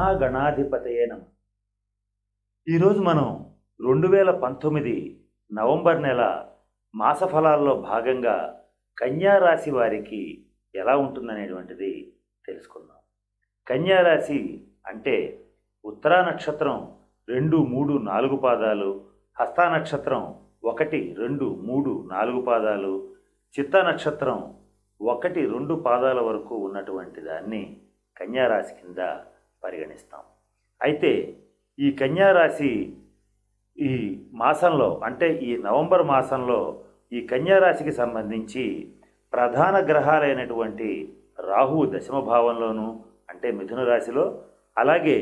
మహాగణాధిపతయే నమ. ఈరోజు మనం రెండు వేల పంతొమ్మిది నవంబర్ నెల మాసఫలాల్లో భాగంగా కన్యారాశి వారికి ఎలా ఉంటుందనేటువంటిది తెలుసుకుందాం. కన్యారాశి అంటే ఉత్తరా నక్షత్రం రెండు మూడు నాలుగు పాదాలు హస్తా నక్షత్రం ఒకటి రెండు మూడు నాలుగు పాదాలు చిత్త నక్షత్రం ఒకటి రెండు పాదాల వరకు ఉన్నటువంటి దాన్ని కన్యారాశి కింద పరిగణిస్తాం. అయితే ఈ కన్యారాశి ఈ మాసంలో అంటే ఈ నవంబర్ మాసంలో ఈ కన్యారాశికి సంబంధించి ప్రధాన గ్రహాలైనటువంటి రాహువు దశమ భావంలోను అంటే మిథున రాశిలో అలాగే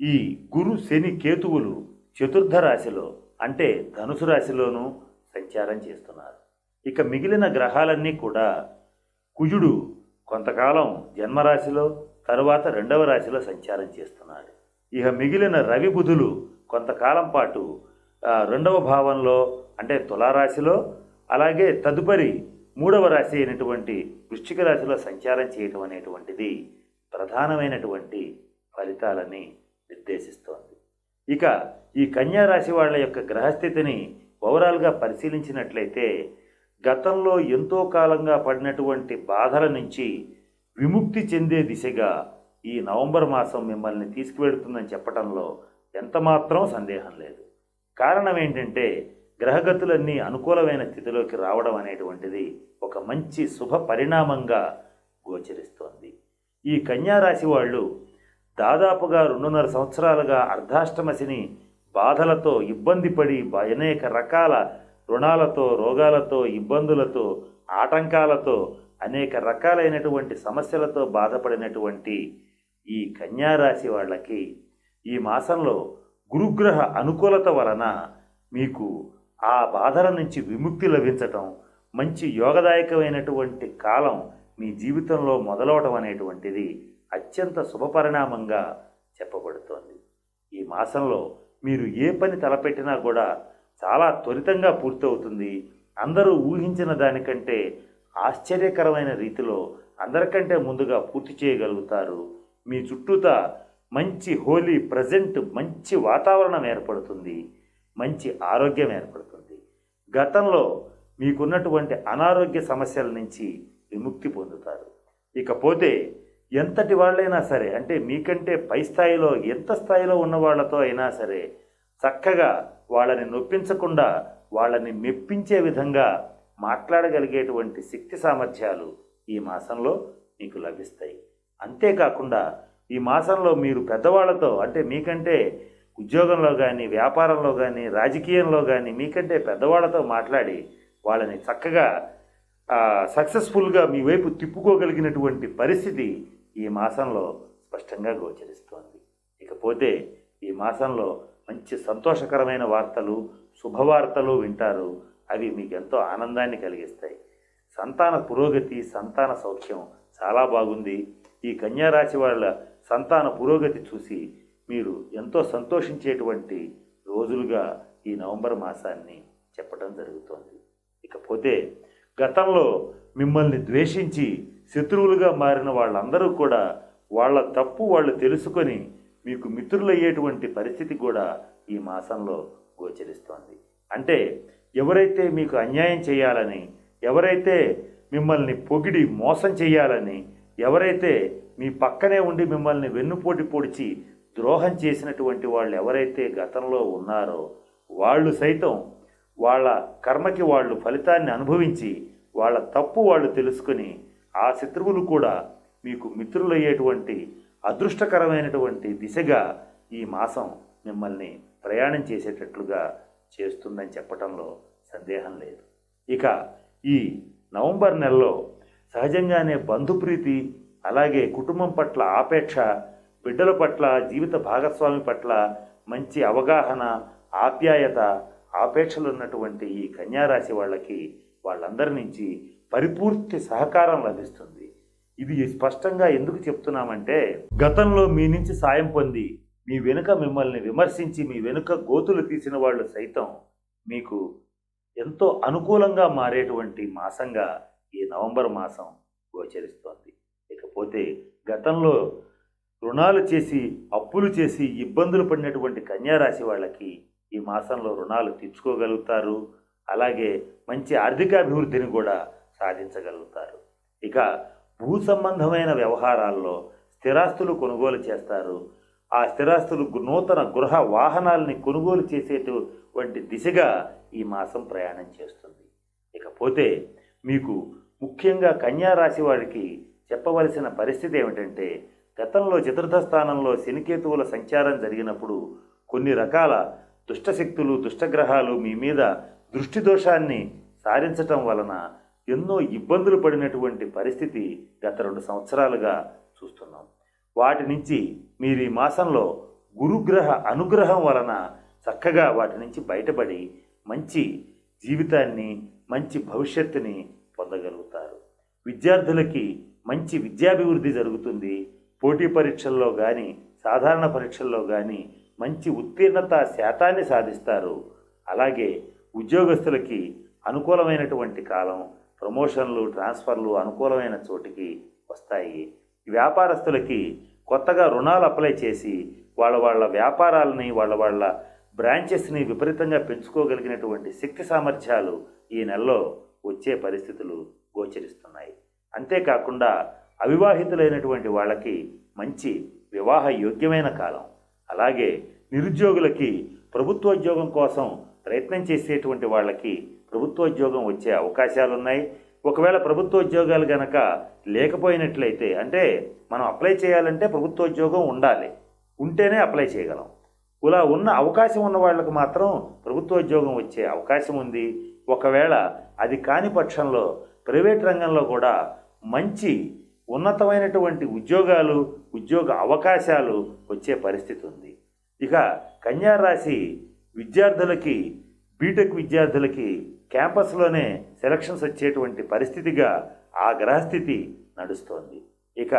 ఈ గురు శని కేతువులు చతుర్థ రాశిలో అంటే ధనుసు రాశిలోనూ సంచారం చేస్తున్నారు. ఇక మిగిలిన గ్రహాలన్నీ కూడా కుజుడు కొంతకాలం జన్మరాశిలో తరువాత రెండవ రాశిలో సంచారం చేస్తున్నాడు. ఇక మిగిలిన రవి బుధులు కొంతకాలం పాటు రెండవ భావంలో అంటే తులారాశిలో అలాగే తదుపరి మూడవ రాశి అయినటువంటి వృశ్చిక రాశిలో సంచారం చేయటం అనేటువంటిది ప్రధానమైనటువంటి ఫలితాలని నిర్దేశిస్తోంది. ఇక ఈ కన్యా రాశి వాళ్ళ యొక్క గ్రహస్థితిని ఓవరాల్గా పరిశీలించినట్లయితే గతంలో ఎంతో కాలంగా పడినటువంటి బాధల నుంచి విముక్తి చెందే దిశగా ఈ నవంబర్ మాసం మిమ్మల్ని తీసుకువెడుతుందని చెప్పడంలో ఎంతమాత్రం సందేహం లేదు. కారణం ఏంటంటే గ్రహగతులన్నీ అనుకూలమైన స్థితిలోకి రావడం అనేటువంటిది ఒక మంచి శుభ పరిణామంగా గోచరిస్తోంది. ఈ కన్యారాశి వాళ్ళు దాదాపుగా రెండున్నర సంవత్సరాలుగా అర్ధాష్టమశిని బాధలతో ఇబ్బంది పడి అనేక రకాల రుణాలతో రోగాలతో ఇబ్బందులతో ఆటంకాలతో అనేక రకాలైనటువంటి సమస్యలతో బాధపడినటువంటి ఈ కన్యారాశి వాళ్ళకి ఈ మాసంలో గురుగ్రహ అనుకూలత వలన మీకు ఆ బాధల నుంచి విముక్తి లభించటం మంచి యోగదాయకమైనటువంటి కాలం మీ జీవితంలో మొదలవటం అనేటువంటిది అత్యంత శుభపరిణామంగా చెప్పబడుతోంది. ఈ మాసంలో మీరు ఏ పని తలపెట్టినా కూడా చాలా త్వరితంగా పూర్తవుతుంది. అందరూ ఊహించిన దానికంటే ఆశ్చర్యకరమైన రీతిలో అందరికంటే ముందుగా పూర్తి చేయగలుగుతారు. మీ చుట్టూతా మంచి హోలీ ప్రజెంట్ మంచి వాతావరణం ఏర్పడుతుంది. మంచి ఆరోగ్యం ఏర్పడుతుంది. గతంలో మీకున్నటువంటి అనారోగ్య సమస్యల నుంచి విముక్తి పొందుతారు. ఇకపోతే ఎంతటి వాళ్ళైనా సరే అంటే మీకంటే పై స్థాయిలో ఎంత స్థాయిలో ఉన్న వాళ్ళతో అయినా సరే చక్కగా వాళ్ళని నొప్పించకుండా వాళ్ళని మెప్పించే విధంగా మాట్లాడగలిగేటువంటి శక్తి సామర్థ్యాలు ఈ మాసంలో మీకు లభిస్తాయి. అంతేకాకుండా ఈ మాసంలో మీరు పెద్దవాళ్ళతో అంటే మీకంటే ఉద్యోగంలో కానీ వ్యాపారంలో కానీ రాజకీయంలో కానీ మీకంటే పెద్దవాళ్ళతో మాట్లాడి వాళ్ళని చక్కగా సక్సెస్ఫుల్గా మీ వైపు తిప్పుకోగలిగినటువంటి పరిస్థితి ఈ మాసంలో స్పష్టంగా గోచరిస్తోంది. ఇకపోతే ఈ మాసంలో మంచి సంతోషకరమైన వార్తలు శుభవార్తలు వింటారు. అవి మీకు ఎంతో ఆనందాన్ని కలిగిస్తాయి. సంతాన పురోగతి సంతాన సౌఖ్యం చాలా బాగుంది. ఈ కన్యారాశి వాళ్ళ సంతాన పురోగతి చూసి మీరు ఎంతో సంతోషించేటువంటి రోజులుగా ఈ నవంబర్ మాసాన్ని చెప్పడం జరుగుతోంది. ఇకపోతే గతంలో మిమ్మల్ని ద్వేషించి శత్రువులుగా మారిన వాళ్ళందరూ కూడా వాళ్ళ తప్పు వాళ్ళు తెలుసుకొని మీకు మిత్రులయ్యేటువంటి పరిస్థితి కూడా ఈ మాసంలో గోచరిస్తోంది. అంటే ఎవరైతే మీకు అన్యాయం చేయాలని ఎవరైతే మిమ్మల్ని పొగిడి మోసం చేయాలని ఎవరైతే మీ పక్కనే ఉండి మిమ్మల్ని వెన్నుపోటి పొడిచి ద్రోహం చేసినటువంటి వాళ్ళు ఎవరైతే గతంలో ఉన్నారో వాళ్ళు సైతం వాళ్ళ కర్మకి వాళ్ళు ఫలితాన్ని అనుభవించి వాళ్ళ తప్పు వాళ్ళు తెలుసుకొని ఆ శత్రువులు కూడా మీకు మిత్రులయ్యేటువంటి అదృష్టకరమైనటువంటి దిశగా ఈ మాసం మిమ్మల్ని ప్రయాణం చేసేటట్లుగా చేస్తుందని చెప్పటంలో సందేహం లేదు. ఇక ఈ నవంబర్ నెలలో సహజంగానే బంధుప్రీతి అలాగే కుటుంబం పట్ల ఆపేక్ష బిడ్డల పట్ల జీవిత భాగస్వామి పట్ల మంచి అవగాహన ఆప్యాయత ఆపేక్షలు ఉన్నటువంటి ఈ కన్యారాశి వాళ్ళకి వాళ్ళందరి నుంచి పరిపూర్తి సహకారం లభిస్తుంది. ఇది స్పష్టంగా ఎందుకు చెప్తున్నామంటే గతంలో మీ నుంచి సాయం పొంది మీ వెనుక మిమ్మల్ని విమర్శించి మీ వెనుక గోతులు తీసిన వాళ్ళు సైతం మీకు ఎంతో అనుకూలంగా మారేటువంటి మాసంగా ఈ నవంబర్ మాసం గోచరిస్తోంది. ఇకపోతే గతంలో రుణాలు చేసి అప్పులు చేసి ఇబ్బందులు పడినటువంటి కన్యారాశి వాళ్ళకి ఈ మాసంలో రుణాలు తీర్చుకోగలుగుతారు. అలాగే మంచి ఆర్థికాభివృద్ధిని కూడా సాధించగలుగుతారు. ఇక భూ సంబంధమైన వ్యవహారాల్లో స్థిరాస్తులు కొనుగోలు చేస్తారు. ఆ స్థిరాస్తులు నూతన గృహ వాహనాల్ని కొనుగోలు చేసేటువంటి దిశగా ఈ మాసం ప్రయాణం చేస్తుంది. ఇకపోతే మీకు ముఖ్యంగా కన్యా రాశి వారికి చెప్పవలసిన పరిస్థితి ఏమిటంటే గతంలో చతుర్థ స్థానంలో శనికేతువుల సంచారం జరిగినప్పుడు కొన్ని రకాల దుష్టశక్తులు దుష్టగ్రహాలు మీ మీద దృష్టి దోషాన్ని సారించటం వలన ఎన్నో ఇబ్బందులు పడినటువంటి పరిస్థితి గత రెండు సంవత్సరాలుగా చూస్తున్నాం. వాటి నుంచి మీరు ఈ మాసంలో గురుగ్రహ అనుగ్రహం వలన చక్కగా వాటి నుంచి బయటపడి మంచి జీవితాన్ని మంచి భవిష్యత్తుని పొందగలుగుతారు. విద్యార్థులకి మంచి విద్యాభివృద్ధి జరుగుతుంది. పోటీ పరీక్షల్లో కానీ సాధారణ పరీక్షల్లో కానీ మంచి ఉత్తీర్ణత శాతాన్ని సాధిస్తారు. అలాగే ఉద్యోగస్తులకి అనుకూలమైనటువంటి కాలం ప్రమోషన్లు ట్రాన్స్ఫర్లు అనుకూలమైన చోటికి వస్తాయి. వ్యాపారస్తులకి కొత్తగా రుణాలు అప్లై చేసి వాళ్ళ వాళ్ళ వ్యాపారాలని వాళ్ళ వాళ్ళ బ్రాంచెస్ని విపరీతంగా పెంచుకోగలిగినటువంటి శక్తి సామర్థ్యాలు ఈ నెలలో వచ్చే పరిస్థితులు గోచరిస్తున్నాయి. అంతేకాకుండా అవివాహితులైనటువంటి వాళ్ళకి మంచి వివాహ యోగ్యమైన కాలం. అలాగే నిరుద్యోగులకి ప్రభుత్వోద్యోగం కోసం ప్రయత్నం చేసేటువంటి వాళ్ళకి ప్రభుత్వోద్యోగం వచ్చే అవకాశాలు ఒకవేళ ప్రభుత్వ ఉద్యోగాలు కనుక లేకపోయినట్లయితే అంటే మనం అప్లై చేయాలంటే ప్రభుత్వోద్యోగం ఉండాలి. ఉంటేనే అప్లై చేయగలం. ఇలా ఉన్న అవకాశం ఉన్న వాళ్ళకు మాత్రం ప్రభుత్వ ఉద్యోగం వచ్చే అవకాశం ఉంది. ఒకవేళ అది కాని పక్షంలో ప్రైవేట్ రంగంలో కూడా మంచి ఉన్నతమైనటువంటి ఉద్యోగాలు ఉద్యోగ అవకాశాలు వచ్చే పరిస్థితి ఉంది. ఇక కన్యా రాశి విద్యార్థులకి బీటెక్ విద్యార్థులకి క్యాంపస్లోనే సెలక్షన్స్ వచ్చేటువంటి పరిస్థితిగా ఆ గ్రహస్థితి నడుస్తోంది. ఇక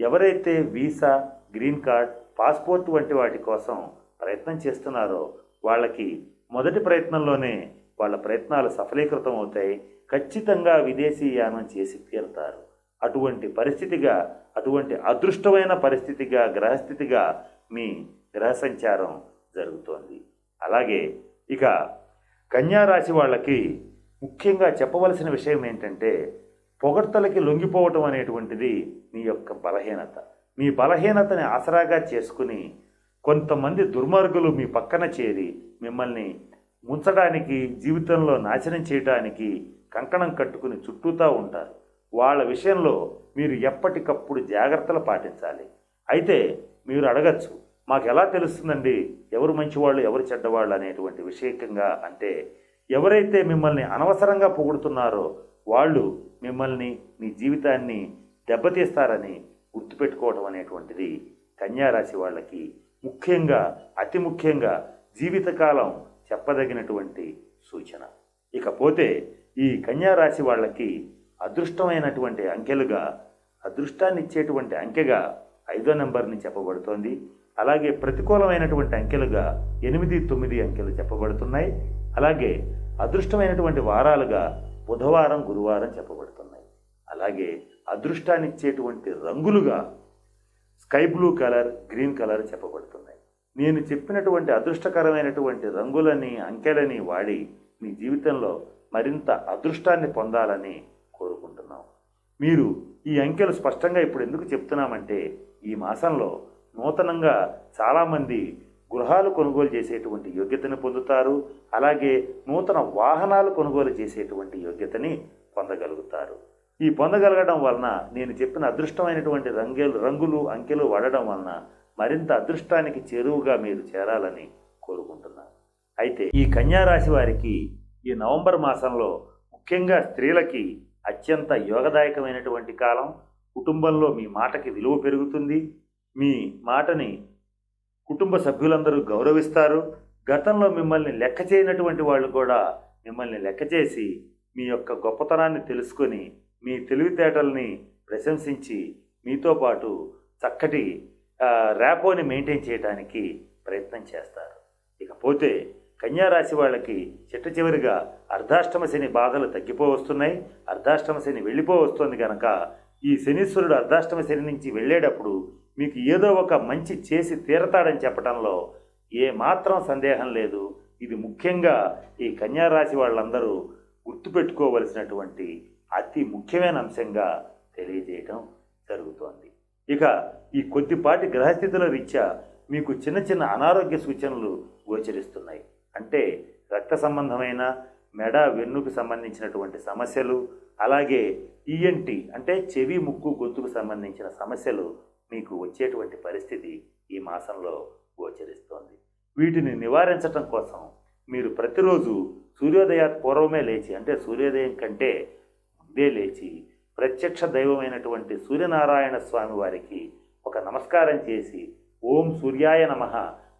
ఎవరైతే వీసా గ్రీన్ కార్డ్ పాస్పోర్ట్ వంటి వాటి కోసం ప్రయత్నం చేస్తున్నారో వాళ్ళకి మొదటి ప్రయత్నంలోనే వాళ్ళ ప్రయత్నాలు సఫలీకృతం అవుతాయి. ఖచ్చితంగా విదేశీ యానం చేసి తీరుతారు. అటువంటి పరిస్థితిగా అటువంటి అదృష్టమైన పరిస్థితిగా గ్రహస్థితిగా మీ గ్రహ సంచారం జరుగుతోంది. అలాగే ఇక కన్యా రాశి వాళ్ళకి ముఖ్యంగా చెప్పవలసిన విషయం ఏంటంటే పొగడ్తలకి లొంగిపోవటం అనేటువంటిది మీ యొక్క బలహీనత. మీ బలహీనతని ఆసరాగా చేసుకుని కొంతమంది దుర్మార్గులు మీ పక్కన చేరి మిమ్మల్ని ముంచడానికి జీవితంలో నాశనం చేయడానికి కంకణం కట్టుకుని చుట్టూతా ఉంటారు. వాళ్ళ విషయంలో మీరు ఎప్పటికప్పుడు జాగ్రత్తలు పాటించాలి. అయితే మీరు అడగచ్చు మాకు ఎలా తెలుస్తుందండి? ఎవరు మంచివాళ్ళు ఎవరు చెడ్డవాళ్ళు అనేటువంటి విషయకంగా అంటే ఎవరైతే మిమ్మల్ని అనవసరంగా పొగుడుతున్నారో వాళ్ళు మిమ్మల్ని మీ జీవితాన్ని దెబ్బతీస్తారని గుర్తుపెట్టుకోవడం అనేటువంటిది కన్యారాశి వాళ్ళకి ముఖ్యంగా అతి ముఖ్యంగా జీవితకాలం చెప్పదగినటువంటి సూచన. ఇకపోతే ఈ కన్యారాశి వాళ్ళకి అదృష్టమైనటువంటి అంకెలుగా అదృష్టాన్ని ఇచ్చేటువంటి అంకెగా ఐదో నెంబర్ని చెప్పబడుతోంది. అలాగే ప్రతికూలమైనటువంటి అంకెలుగా ఎనిమిది తొమ్మిది అంకెలు చెప్పబడుతున్నాయి. అలాగే అదృష్టమైనటువంటి వారాలుగా బుధవారం గురువారం చెప్పబడుతున్నాయి. అలాగే అదృష్టాన్ని ఇచ్చేటువంటి రంగులుగా sky blue colour green colour చెప్పబడుతున్నాయి. నేను చెప్పినటువంటి అదృష్టకరమైనటువంటి రంగులని అంకెలని వాడి మీ జీవితంలో మరింత అదృష్టాన్ని పొందాలని కోరుకుంటున్నాం. మీరు ఈ అంకెలు స్పష్టంగా ఇప్పుడు ఎందుకు చెప్తున్నామంటే ఈ మాసంలో నూతనంగా చాలామంది గృహాలు కొనుగోలు చేసేటువంటి యోగ్యతని పొందుతారు. అలాగే నూతన వాహనాలు కొనుగోలు చేసేటువంటి యోగ్యతని పొందగలుగుతారు. ఈ పొందగలగడం వలన నేను చెప్పిన అదృష్టమైనటువంటి రంగులు రంగులు అంకెలు వాడడం వలన మరింత అదృష్టానికి చేరువుగా మీరు చేరాలని కోరుకుంటున్నాను. అయితే ఈ కన్యారాశి వారికి ఈ నవంబర్ మాసంలో ముఖ్యంగా స్త్రీలకి అత్యంత యోగదాయకమైనటువంటి కాలం. కుటుంబంలో మీ మాటకి విలువ పెరుగుతుంది. మీ మాటని కుటుంబ సభ్యులందరూ గౌరవిస్తారు. గతంలో మిమ్మల్ని లెక్క చేయనటువంటి వాళ్ళు కూడా మిమ్మల్ని లెక్క చేసి మీ యొక్క గొప్పతనాన్ని తెలుసుకొని మీ తెలివితేటల్ని ప్రశంసించి మీతో పాటు చక్కటి ర్యాపోని మెయింటైన్ చేయడానికి ప్రయత్నం చేస్తారు. ఇకపోతే కన్యారాశి వాళ్ళకి చిట్ట చివరిగా అర్ధాష్టమ శని బాధలు తగ్గిపోవస్తున్నాయి. అర్ధాష్టమ శని వెళ్ళిపోవస్తుంది కనుక ఈ శనీశ్వరుడు అర్ధాష్టమ శని నుంచి వెళ్ళేటప్పుడు మీకు ఏదో ఒక మంచి చేసి తీరతాడని చెప్పడంలో ఏమాత్రం సందేహం లేదు. ఇది ముఖ్యంగా ఈ కన్యా రాశి వాళ్ళందరూ గుర్తుపెట్టుకోవలసినటువంటి అతి ముఖ్యమైన అంశంగా తెలియజేయటం జరుగుతోంది. ఇక ఈ కొద్దిపాటి గ్రహస్థితుల రీత్యా మీకు చిన్న చిన్న అనారోగ్య సూచనలు గోచరిస్తున్నాయి. అంటే రక్త సంబంధమైన మెడ వెన్నుకు సంబంధించినటువంటి సమస్యలు అలాగే ఈఎన్టీ అంటే చెవి ముక్కు గొంతుకు సంబంధించిన సమస్యలు మీకు వచ్చేటువంటి పరిస్థితి ఈ మాసంలో గోచరిస్తోంది. వీటిని నివారించటం కోసం మీరు ప్రతిరోజు సూర్యోదయ పూర్వమే లేచి అంటే సూర్యోదయం కంటే ముందే లేచి ప్రత్యక్ష దైవమైనటువంటి సూర్యనారాయణ స్వామి వారికి ఒక నమస్కారం చేసి ఓం సూర్యాయ నమః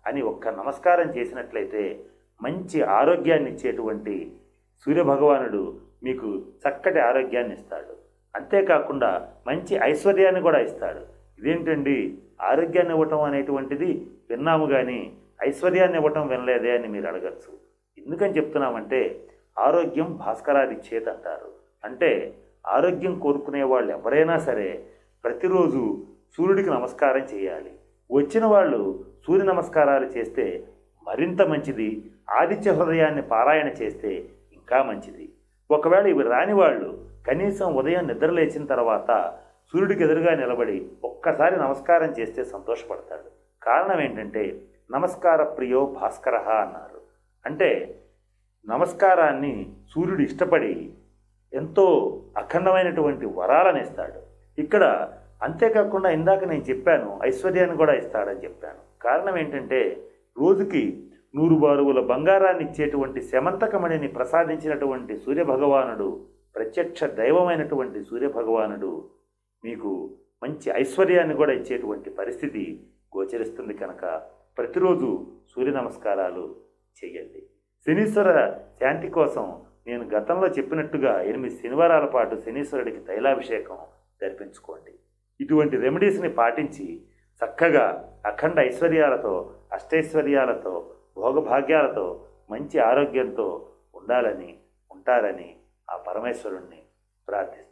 అని ఒక్క నమస్కారం చేసినట్లయితే మంచి ఆరోగ్యాన్ని ఇచ్చేటువంటి సూర్యభగవానుడు మీకు చక్కటి ఆరోగ్యాన్ని ఇస్తాడు. అంతేకాకుండా మంచి ఐశ్వర్యాన్ని కూడా ఇస్తాడు. ఇదేంటండి? ఆరోగ్యాన్ని ఇవ్వటం అనేటువంటిది విన్నాము కానీ ఐశ్వర్యాన్ని ఇవ్వటం వినలేదే అని మీరు అడగచ్చు. ఎందుకని చెప్తున్నామంటే ఆరోగ్యం భాస్కరాది చేత్ అంటారు. అంటే ఆరోగ్యం కోరుకునే వాళ్ళు ఎవరైనా సరే ప్రతిరోజు సూర్యుడికి నమస్కారం చేయాలి. వచ్చిన వాళ్ళు సూర్య నమస్కారాలు చేస్తే మరింత మంచిది. ఆదిత్య హృదయాన్ని పారాయణ చేస్తే ఇంకా మంచిది. ఒకవేళ ఇవి రాని వాళ్ళు కనీసం ఉదయం నిద్ర లేచిన తర్వాత సూర్యుడికి ఎదురుగా నిలబడి ఒక్కసారి నమస్కారం చేస్తే సంతోషపడతాడు. కారణం ఏంటంటే నమస్కార ప్రియో భాస్కర అన్నారు. అంటే నమస్కారాన్ని సూర్యుడు ఇష్టపడి ఎంతో అఖండమైనటువంటి వరాలను ఇస్తాడు ఇక్కడ అంతేకాకుండా ఇందాక నేను చెప్పాను ఐశ్వర్యాన్ని కూడా ఇస్తాడని చెప్పాను. కారణం ఏంటంటే రోజుకి నూరు బారువుల బంగారాన్ని ఇచ్చేటువంటి శమంతకమణిని ప్రసాదించినటువంటి సూర్యభగవానుడు ప్రత్యక్ష దైవమైనటువంటి సూర్యభగవానుడు మీకు మంచి ఐశ్వర్యాన్ని కూడా ఇచ్చేటువంటి పరిస్థితి గోచరిస్తుంది కనుక ప్రతిరోజు సూర్య నమస్కారాలు చేయండి. శనీశ్వర శాంతి కోసం నేను గతంలో చెప్పినట్టుగా ఎనిమిది శనివారాల పాటు శనీశ్వరుడికి తైలాభిషేకం జరిపించుకోండి. ఇటువంటి రెమెడీస్ని పాటించి చక్కగా అఖండ ఐశ్వర్యాలతో అష్టైశ్వర్యాలతో భోగభాగ్యాలతో మంచి ఆరోగ్యంతో ఉండాలని ఉంటారని ఆ పరమేశ్వరుణ్ణి ప్రార్థిస్తాను